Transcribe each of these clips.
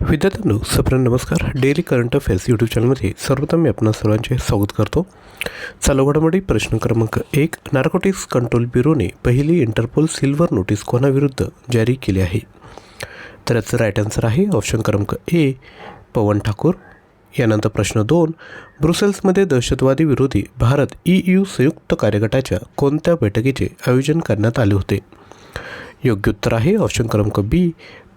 विद्यार्थ्यांनो सप्रण नमस्कार. Daily current affairs YouTube चॅनलमध्ये सर्वप्रथम मी आपणा सर्वांचे स्वागत करतो. चालू घडामोडी प्रश्न क्रमांक एक. नार्कोटिक्स कंट्रोल ब्युरोने पहिली इंटरपोल सिल्वर नोटीस कोणाविरुद्ध जारी केली आहे? तर याचं राईट आन्सर आहे ऑप्शन क्रमांक ए पवन ठाकूर. यानंतर प्रश्न दोन. ब्रुसेल्समध्ये दहशतवादी विरोधी भारत ई यू संयुक्त कार्यगटाच्या कोणत्या बैठकीचे आयोजन करण्यात आले होते? योग्य उत्तर आहे ऑप्शन क्रमांक बी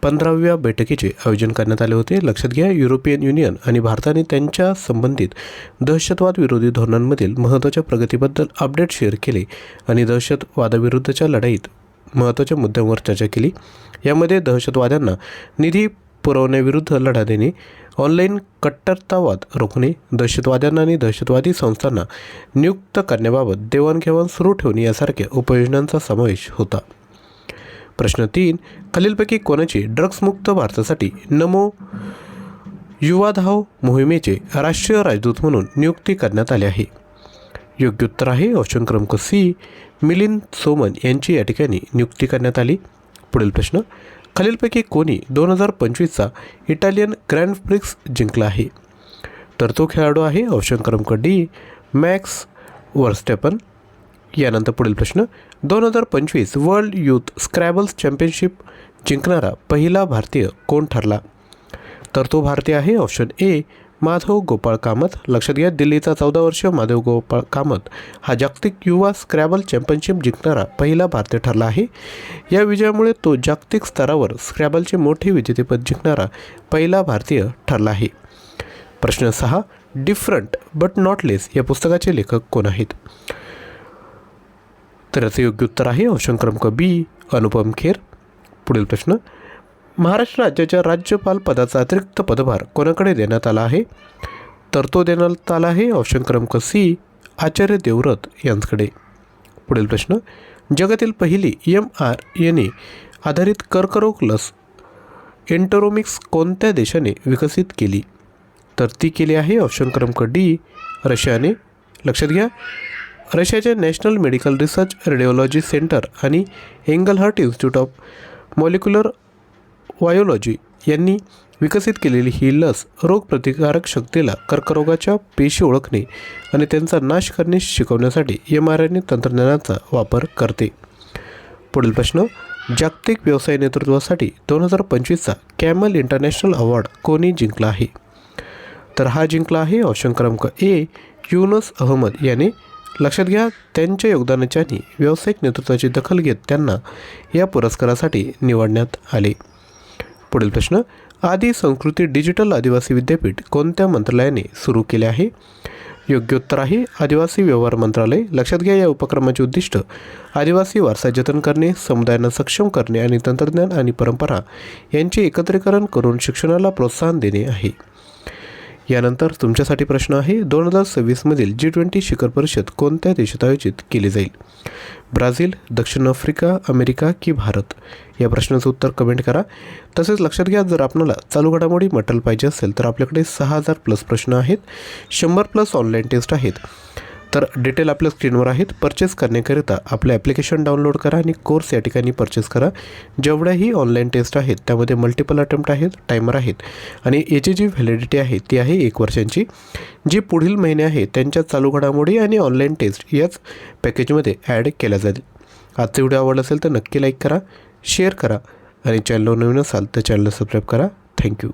पंधराव्या बैठकीचे आयोजन करण्यात आले होते. लक्षात घ्या युरोपियन युनियन आणि भारताने त्यांच्या संबंधित दहशतवाद विरोधी धोरणांमधील महत्त्वाच्या प्रगतीबद्दल अपडेट शेअर केले आणि दहशतवादाविरुद्धच्या लढाईत महत्त्वाच्या मुद्द्यांवर चर्चा केली. यामध्ये दहशतवाद्यांना निधी पुरवण्याविरुद्ध लढा देणे ऑनलाईन कट्टरतावाद रोखणे दहशतवाद्यांना आणि दहशतवादी संस्थांना नियुक्त करण्याबाबत देवाणघेवाण सुरू ठेवणे यासारख्या उपयोजनांचा समावेश होता. प्रश्न तीन खालीलपैकी कोणाचे ड्रग्समुक्त भारतासाठी नमो युवा धाव मोहिमेचे राष्ट्रीय राजदूत म्हणून नियुक्ती करण्यात आली आहे. योग्य उत्तर आहे ऑप्शन क्रमांक सी मिलिंद सोमन यांची या ठिकाणी नियुक्ती करण्यात आली. पुढील प्रश्न खालीलपैकी कोणी दोन हजार पंचवीसचा इटालियन ग्रँड प्रिक्स जिंकला आहे? तर तो खेळाडू आहे ऑप्शन क्रमांक डी मॅक्स वर्स्टेपन. यानंतर पुढील प्रश्न. दोन हजार पंचवीस वर्ल्ड यूथ स्क्रॅबल्स चॅम्पियनशिप जिंकणारा पहिला भारतीय कोण ठरला? तर तो भारतीय आहे ऑप्शन ए माधव गोपाळ कामत. लक्षात घ्या दिल्लीचा चौदा वर्ष माधव गोपाळ कामत हा जागतिक युवा स्क्रॅबल चॅम्पियनशिप जिंकणारा पहिला भारतीय ठरला आहे. या विजयामुळे तो जागतिक स्तरावर स्क्रॅबलचे मोठे विजेतेपद जिंकणारा पहिला भारतीय ठरला आहे. प्रश्न सहा डिफरंट बट नॉट लेस या पुस्तकाचे लेखक कोण आहेत? तर याचं योग्य उत्तर आहे ऑप्शन क्रमांक बी अनुपम खेर. पुढील प्रश्न महाराष्ट्र राज्याच्या राज्यपाल पदाचा अतिरिक्त पदभार कोणाकडे देण्यात आला आहे? तर तो देण्यात आला आहे ऑप्शन क्रमांक सी आचार्य देवव्रत यांच्याकडे. पुढील प्रश्न जगातील पहिली एम आर एन ए आधारित कर्करोग लस एंटरोमिक्स कोणत्या देशाने विकसित केली? तर ती केली आहे ऑप्शन क्रमांक डी रशियाने. लक्षात घ्या रशियाचे national medical research radiology centre आणि Engelhardt institute of molecular biology यांनी विकसित केलेली ही लस रोगप्रतिकारक शक्तीला कर्करोगाच्या पेशी ओळखणे आणि त्यांचा नाश करणे शिकवण्यासाठी एम आर एन ए तंत्रज्ञानाचा वापर करते. पुढील प्रश्न जागतिक व्यवसाय नेतृत्वासाठी दोन हजार पंचवीसचा कॅमल इंटरनॅशनल अवॉर्ड कोणी जिंकला आहे? तर हा जिंकला आहे ऑप्शन क्रमांक ए युनस अहमद याने लक्षात घ्या त्यांच्या योगदानाच्या आणि व्यावसायिक नेतृत्वाची दखल घेत त्यांना या पुरस्कारासाठी निवडण्यात आले. पुढील प्रश्न आदी संस्कृती डिजिटल आदिवासी विद्यापीठ कोणत्या मंत्रालयाने सुरू केले आहे? योग्य उत्तर आहे आदिवासी व्यवहार मंत्रालय. लक्षात घ्या या उपक्रमाचे उद्दिष्ट आदिवासी वारसा जतन करणे समुदायांना सक्षम करणे आणि तंत्रज्ञान आणि परंपरा यांचे एकत्रीकरण करून शिक्षणाला प्रोत्साहन देणे आहे. यानंतर तुमच्यासाठी प्रश्न आहे दोन हजार सव्वीसमधील जी ट्वेंटी शिखर परिषद कोणत्या देशात आयोजित केली जाईल? ब्राझील दक्षिण आफ्रिका अमेरिका की भारत? या प्रश्नाचं उत्तर कमेंट करा. तसेच लक्षात घ्या जर आपल्याला चालू घडामोडी मटल पाहिजे असेल तर आपल्याकडे सहा हजार प्लस प्रश्न आहेत. शंभर प्लस ऑनलाईन टेस्ट आहेत. तर डिटेल आपल्या स्क्रीनवर आहेत. परचेस करण्याकरिता आपलं ॲप्लिकेशन डाउनलोड करा आणि कोर्स या ठिकाणी परचेस करा. जेवढ्याही ऑनलाईन टेस्ट आहेत त्यामध्ये मल्टिपल अटेम्प्ट आहेत टायमर आहेत. आणि याची जी व्हॅलिडिटी आहे ती आहे एक वर्षांची. जी पुढील महिने आहे त्यांच्या चालू घडामोडी आणि ऑनलाईन टेस्ट याच पॅकेजमध्ये ॲड केल्या जाईल आजचा व्हिडिओ आवडला असेल तर नक्की लाईक करा शेअर करा. आणि चॅनलवर नवीन असाल तर चॅनलला सबस्क्राईब करा. थँक्यू